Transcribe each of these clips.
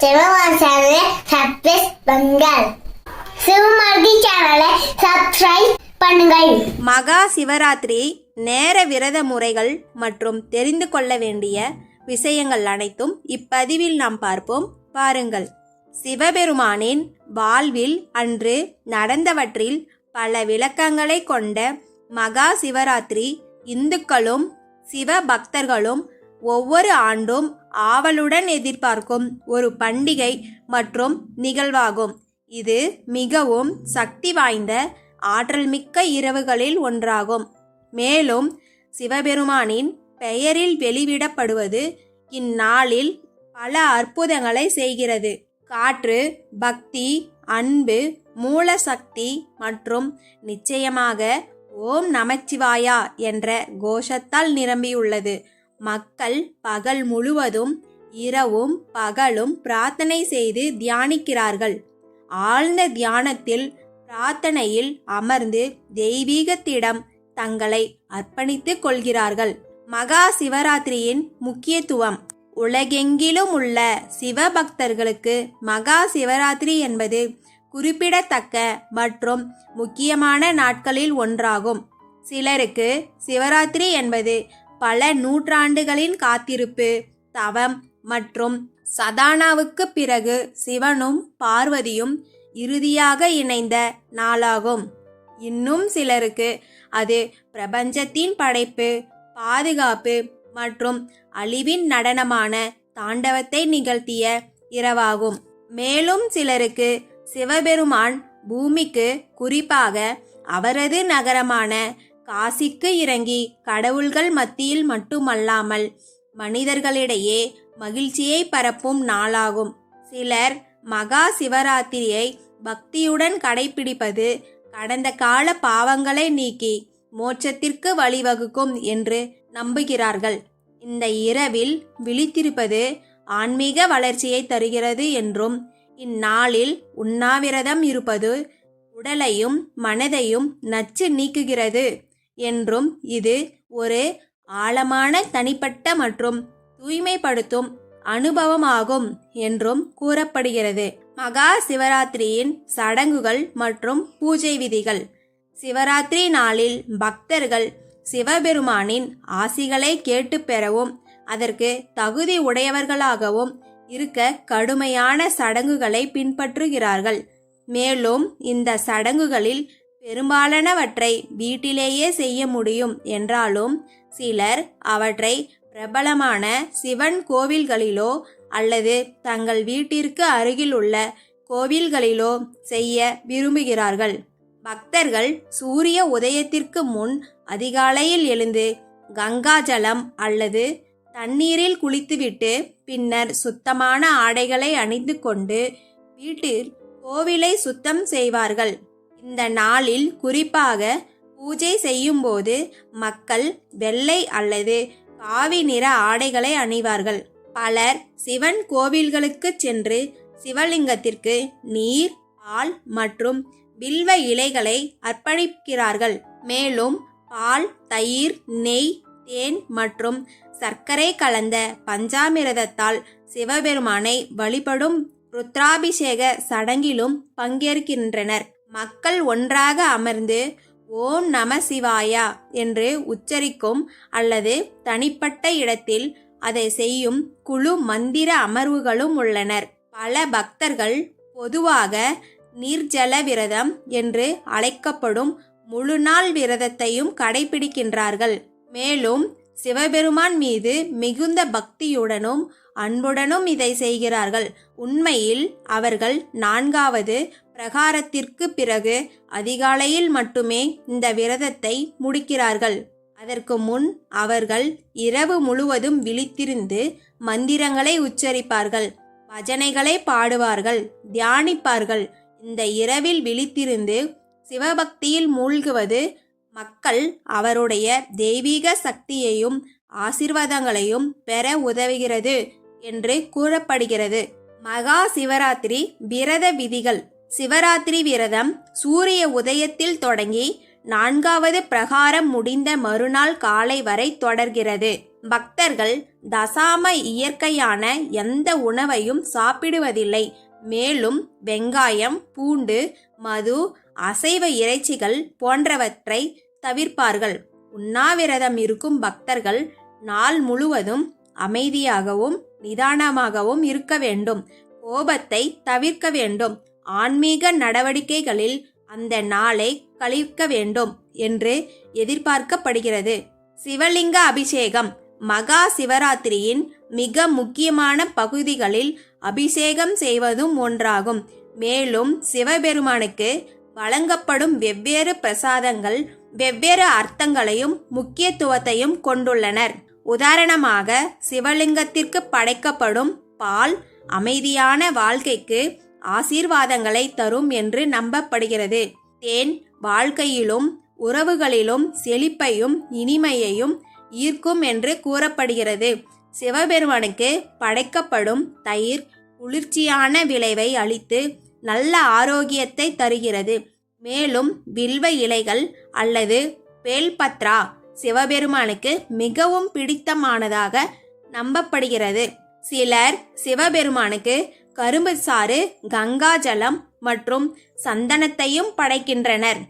சேனலை சப்ஸ்கிரைப் பண்ணுங்கள் சிவமார்கி சேனலை சப்ஸ்கிரைப் பண்ணுங்கள் மகா சிவராத்திரி நேர விரத முறைகள் மற்றும் தெரிந்து கொள்ள வேண்டிய விஷயங்கள் அனைத்தும் இப்பதிவில் நாம் பார்ப்போம் பாருங்கள் சிவபெருமானின் வாழ்வில் அன்று நடந்தவற்றில் பல விளக்கங்களை கொண்ட மகா சிவராத்திரி இந்துக்களும் சிவ பக்தர்களும் ஒவ்வொரு ஆண்டும் ஆவலுடன் எதிர்பார்க்கும் ஒரு பண்டிகை மற்றும் நிகழ்வாகும். இது மிகவும் சக்தி வாய்ந்த ஆற்றல் மிக்க இரவுகளில் ஒன்றாகும். மேலும் சிவபெருமானின் பெயரில் வெளிவிடப்படுவது இந்நாளில் பல அற்புதங்களை செய்கிறது. காற்று பக்தி அன்பு மூல சக்தி மற்றும் நிச்சயமாக ஓம் நமச்சிவாயா என்ற கோஷத்தால் நிரம்பியுள்ளது. மக்கள் பகல் முழுவதும் இரவும் பகலும் பிரார்த்தனை செய்து தியானிக்கிறார்கள். ஆழ்ந்த தியானத்தில் பிரார்த்தனையில் அமர்ந்து தெய்வீகத்திடம் தங்களை அர்ப்பணித்துக் கொள்கிறார்கள். மகா சிவராத்திரியின் முக்கியத்துவம். உலகெங்கிலும் உள்ள சிவபக்தர்களுக்கு மகா சிவராத்திரி என்பது குறிப்பிடத்தக்க மற்றும் முக்கியமான நாட்களில் ஒன்றாகும். சிலருக்கு சிவராத்திரி என்பது பல நூற்றாண்டுகளின் காத்திருப்பு தவம் மற்றும் சதானாவுக்கு பிறகு சிவனும் பார்வதியும் இறுதியாக இணைந்த நாளாகும். இன்னும் சிலருக்கு அது பிரபஞ்சத்தின் படைப்பு பாதுகாப்பு மற்றும் அழிவின் நடனமான தாண்டவத்தை நிகழ்த்திய இரவாகும். மேலும் சிலருக்கு சிவபெருமான் பூமிக்கு குறிப்பாக அவரது நகரமான காசிக்கு இறங்கி கடவுள்கள் மத்தியில் மட்டுமல்லாமல் மனிதர்களிடையே மகிழ்ச்சியை பரப்பும் நாளாகும். சிலர் மகா சிவராத்திரியை பக்தியுடன் கடைபிடிப்பது கடந்த கால பாவங்களை நீக்கி மோட்சத்திற்கு வழிவகுக்கும் என்று நம்புகிறார்கள். இந்த இரவில் விழித்திருப்பது ஆன்மீக வளர்ச்சியை தருகிறது என்றும் இந்நாளில் உண்ணாவிரதம் இருப்பது உடலையும் மனதையும் நச்சு நீக்குகிறது. என்றும் இது ஒரு ஆழமான தனிப்பட்ட மற்றும் தூய்மைப்படுத்தும் அனுபவமாகும் என்றும் கூறப்படுகிறது. மகா சிவராத்திரியின் சடங்குகள் மற்றும் பூஜை விதிகள். சிவராத்திரி நாளில் பக்தர்கள் சிவபெருமானின் ஆசிகளை கேட்டு பெறவும் அதற்கு தகுதி உடையவர்களாகவும் இருக்க கடுமையான சடங்குகளை பின்பற்றுகிறார்கள். மேலும் இந்த சடங்குகளில் பெரும்பாலானவற்றை வீட்டிலேயே செய்ய முடியும் என்றாலும் சிலர் அவற்றை பிரபலமான சிவன் கோவில்களிலோ அல்லது தங்கள் வீட்டிற்கு அருகிலுள்ள கோவில்களிலோ செய்ய விரும்புகிறார்கள். பக்தர்கள் சூரிய உதயத்திற்கு முன் அதிகாலையில் எழுந்து கங்காஜலம் அல்லது தண்ணீரில் குளித்துவிட்டு பின்னர் சுத்தமான ஆடைகளை அணிந்து கொண்டு வீட்டில் கோவிலை சுத்தம் செய்வார்கள். இந்த நாளில் குறிப்பாக பூஜை செய்யும்போது மக்கள் வெள்ளை அல்லது காவி நிற ஆடைகளை அணிவார்கள். பலர் சிவன் கோவில்களுக்கு சென்று சிவலிங்கத்திற்கு நீர் பால் மற்றும் வில்வ இலைகளை அர்ப்பணிக்கிறார்கள். மேலும் பால் தயிர் நெய் தேன் மற்றும் சர்க்கரை கலந்த பஞ்சாமிரதத்தால் சிவபெருமானை வழிபடும் ருத்ராபிஷேக சடங்கிலும் பங்கேற்கின்றனர். மக்கள் ஒன்றாக அமர்ந்து ஓம் நம சிவாயா என்று உச்சரிக்கும் அல்லது தனிப்பட்ட இடத்தில் அதை செய்யும் குழு மந்திர அமர்வுகளும் உள்ளனர். பல பக்தர்கள் பொதுவாக நீர்ஜல விரதம் என்று அழைக்கப்படும் முழு நாள் விரதத்தையும் கடைபிடிக்கின்றார்கள். மேலும் சிவபெருமான் மீது மிகுந்த பக்தியுடனும் அன்புடனும் இதை செய்கிறார்கள். உண்மையில் அவர்கள் நான்காவது பிரகாரத்திற்கு பிறகு அதிகாலையில் மட்டுமே இந்த விரதத்தை முடிக்கிறார்கள். அதற்கு முன் அவர்கள் இரவு முழுவதும் விழித்திருந்து மந்திரங்களை உச்சரிப்பார்கள். பஜனைகளை பாடுவார்கள் தியானிப்பார்கள். இந்த இரவில் விழித்திருந்து சிவபக்தியில் மூழ்குவது மக்கள் அவருடைய தெய்வீக சக்தியையும் ஆசிர்வாதங்களையும் பெற உதவுகிறது என்று கூறப்படுகிறது. மகா சிவராத்திரி விரத விதிகள். சிவராத்திரி விரதம் சூரிய உதயத்தில் தொடங்கி நான்காவது பிரகாரம் முடிந்த மறுநாள் காலை வரை தொடர்கிறது. பக்தர்கள் தசாம இயற்கையான எந்த உணவையும் சாப்பிடுவதில்லை. மேலும் வெங்காயம் பூண்டு மது அசைவ இறைச்சிகள் போன்றவற்றை தவிர்ப்பார்கள். உண்ணாவிரதம் இருக்கும் பக்தர்கள் நாள் முழுவதும் அமைதியாகவும் நிதானமாகவும் இருக்க வேண்டும். கோபத்தை தவிர்க்க வேண்டும். ஆன்மீக நடவடிக்கைகளில் அந்த நாளை கழிக்க வேண்டும் என்று எதிர்பார்க்கப்படுகிறது. சிவலிங்க அபிஷேகம் மகா சிவராத்திரியின் மிக முக்கியமான பகுதிகளில் அபிஷேகம் செய்வதும் ஒன்றாகும். மேலும் சிவபெருமானுக்கு வழங்கப்படும் வெவ்வேறு பிரசாதங்கள் வெவ்வேறு அர்த்தங்களையும் முக்கியத்துவத்தையும் கொண்டுள்ளனர். உதாரணமாக சிவலிங்கத்திற்கு படைக்கப்படும் பால் அமைதியான வாழ்க்கைக்கு ஆசீர்வாதங்களை தரும் என்று நம்பப்படுகிறது. தேன் வாழ்க்கையிலும் உறவுகளிலும் செழிப்பையும் இனிமையையும் ஈர்க்கும் என்று கூறப்படுகிறது. சிவபெருமானுக்கு படைக்கப்படும் தயிர் குளிர்ச்சியான விளைவை அளித்து நல்ல ஆரோக்கியத்தை தருகிறது. மேலும் வில்வ இலைகள் அல்லது பேல்பத்ரா சிவபெருமானுக்கு மிகவும் பிடித்தமானதாக நம்பப்படுகிறது. சிலர் சிவபெருமானுக்கு கரும்பு சாறு கங்காஜலம் மற்றும் சந்தனத்தையும் படைக்கின்றனர்.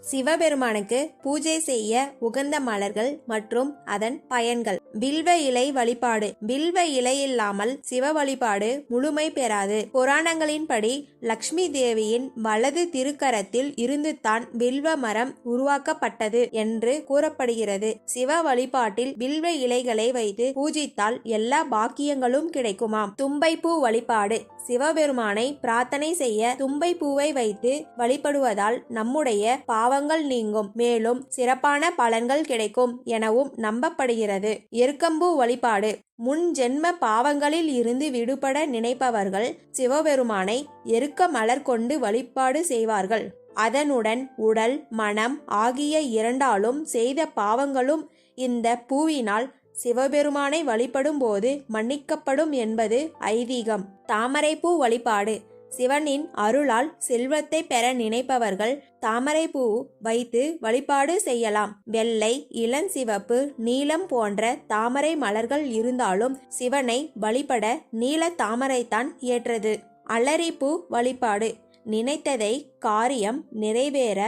சிவபெருமானுக்கு பூஜை செய்ய உகந்த மலர்கள் மற்றும் அதன் பயன்கள். பில்வ இலை வழிபாடு. பில்வ இலை இல்லாமல் சிவ வழிபாடு முழுமை பெறாது. புராணங்களின்படி லக்ஷ்மி தேவியின் வலது திருக்கரத்தில் இருந்துதான் பில்வ மரம் உருவாக்கப்பட்டது என்று கூறப்படுகிறது. சிவ வழிபாட்டில் பில்வ இலைகளை வைத்து பூஜித்தால் எல்லா பாக்கியங்களும் கிடைக்குமாம். தும்பைப்பூ வழிபாடு. சிவபெருமானை பிரார்த்தனை செய்ய தும்பை பூவை வைத்து வழிபடுவதால் நம்முடைய பாவங்கள் நீங்கும். மேலும் சிறப்பான பலன்கள் கிடைக்கும் எனவும் நம்பப்படுகிறது. எருக்கம்பூ வழிபாடு. முன் ஜென்ம பாவங்களில் இருந்து விடுபட நினைப்பவர்கள் சிவபெருமானை எருக்க மலர் கொண்டு வழிபாடு செய்வார்கள். அதனுடன் உடல் மனம் ஆகிய இரண்டாலும் செய்த பாவங்களும் இந்த பூவினால் சிவபெருமானை வழிபடும் போது மன்னிக்கப்படும் என்பது ஐதீகம். தாமரைப்பூ வழிபாடு. சிவனின் அருளால் செல்வத்தை பெற நினைப்பவர்கள் தாமரைப்பூ வைத்து வழிபாடு செய்யலாம். வெள்ளை இளஞ்சிவப்பு நீலம் போன்ற தாமரை மலர்கள் இருந்தாலும் சிவனை வழிபட நீல தாமரைத்தான் ஏற்றது. அலரிப்பூ வழிபாடு. நினைத்ததை காரியம் நிறைவேற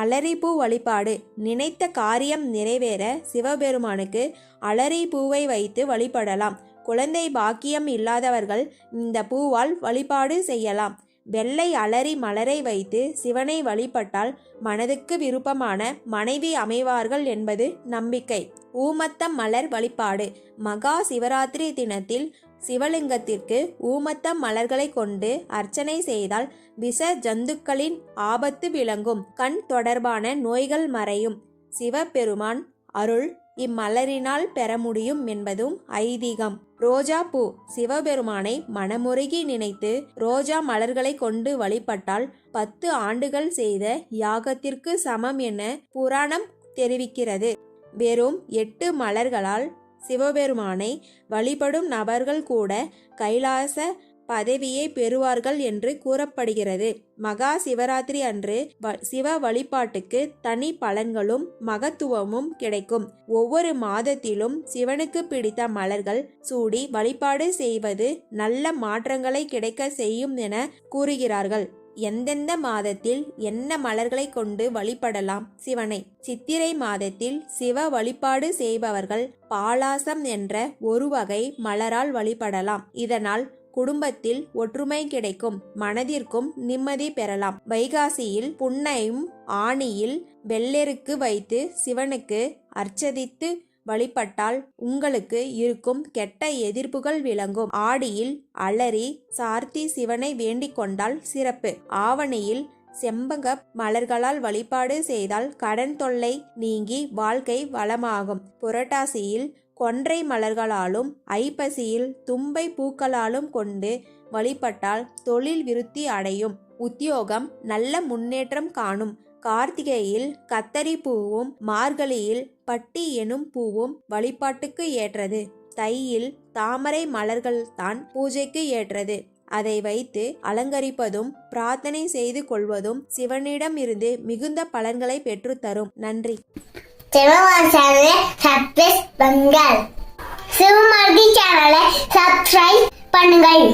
அலரிப்பூ வழிபாடு. நினைத்த காரியம் நிறைவேற சிவபெருமானுக்கு அலரிப்பூவை வைத்து வழிபடலாம். குழந்தை பாக்கியம் இல்லாதவர்கள் இந்த பூவால் வழிபாடு செய்யலாம். வெள்ளை அலரி மலரை வைத்து சிவனை வழிபட்டால் மனதுக்கு விருப்பமான மனைவி அமைவார்கள் என்பது நம்பிக்கை. ஊமத்தம் மலர் வழிபாடு. மகா சிவராத்திரி தினத்தில் சிவலிங்கத்திற்கு ஊமத்தம் மலர்களை கொண்டு அர்ச்சனை செய்தால் விஷ ஜந்துக்களின் ஆபத்து விளங்கும். கண் தொடர்பான நோய்கள் மறையும். சிவபெருமான் அருள் இம்மலரினால் பெற முடியும் என்பதும் ஐதீகம். ரோஜா பூ சிவபெருமானை மனமுருகி நினைத்து ரோஜா மலர்களை கொண்டு வழிபட்டால் பத்து ஆண்டுகள் செய்த யாகத்திற்கு சமம் என புராணம் தெரிவிக்கிறது. வெறும் எட்டு மலர்களால் சிவபெருமானை வழிபடும் நபர்கள் கூட கைலாச பதவியை பெறுவார்கள் என்று கூறப்படுகிறது. மகா சிவராத்திரி அன்று வ- சிவ வழிபாட்டுக்கு தனி பலன்களும் மகத்துவமும் கிடைக்கும். ஒவ்வொரு மாதத்திலும் சிவனுக்கு பிடித்த மலர்கள் சூடி வழிபாடு செய்வது நல்ல மாற்றங்களை கிடைக்க செய்யும் என கூறுகிறார்கள். எந்தெந்த மாதத்தில் என்ன மலர்களை கொண்டு வழிபடலாம்? சிவனை. சித்திரை மாதத்தில் சிவ வழிபாடு செய்பவர்கள் பாலாசம் என்ற ஒரு வகை மலரால் வழிபடலாம். இதனால் குடும்பத்தில் ஒற்றுமை கிடைக்கும் மனதிற்கும் நிம்மதி பெறலாம். வைகாசியில் புன்னையும் ஆணியில் வெள்ளெருக்கு வைத்து சிவனுக்கு அர்ச்சதித்து வழிபட்டால் உங்களுக்கு இருக்கும் கெட்ட எதிர்ப்புகள் விளங்கும். ஆடியில் அலறி சார்த்தி சிவனை வேண்டிக் கொண்டால் சிறப்பு. ஆவணியில் செம்பக மலர்களால் வழிபாடு செய்தால் கடன் தொல்லை நீங்கி வாழ்க்கை வளமாகும். புரட்டாசியில் கொன்றை மலர்களாலும் ஐப்பசியில் தும்பை பூக்களாலும் கொண்டு வழிபட்டால் தொழில் விருத்தி அடையும். உத்தியோகம் நல்ல முன்னேற்றம் காணும். கார்த்திகையில் கத்தரி பூவும் மார்கழியில் பட்டி எனும் பூவும் வழிபாட்டுக்கு ஏற்றது. தையில் தாமரை மலர்கள் தான் பூஜைக்கு ஏற்றது. அதை வைத்து அலங்கரிப்பதும் பிரார்த்தனை செய்து கொள்வதும் சிவனிடம் இருந்து மிகுந்த பலன்களை பெற்றுத்தரும் நன்றி. சிவகுமார் சிவமார்கி சேனலை சப்ஸ்கிரைப் பண்ணுங்கள்.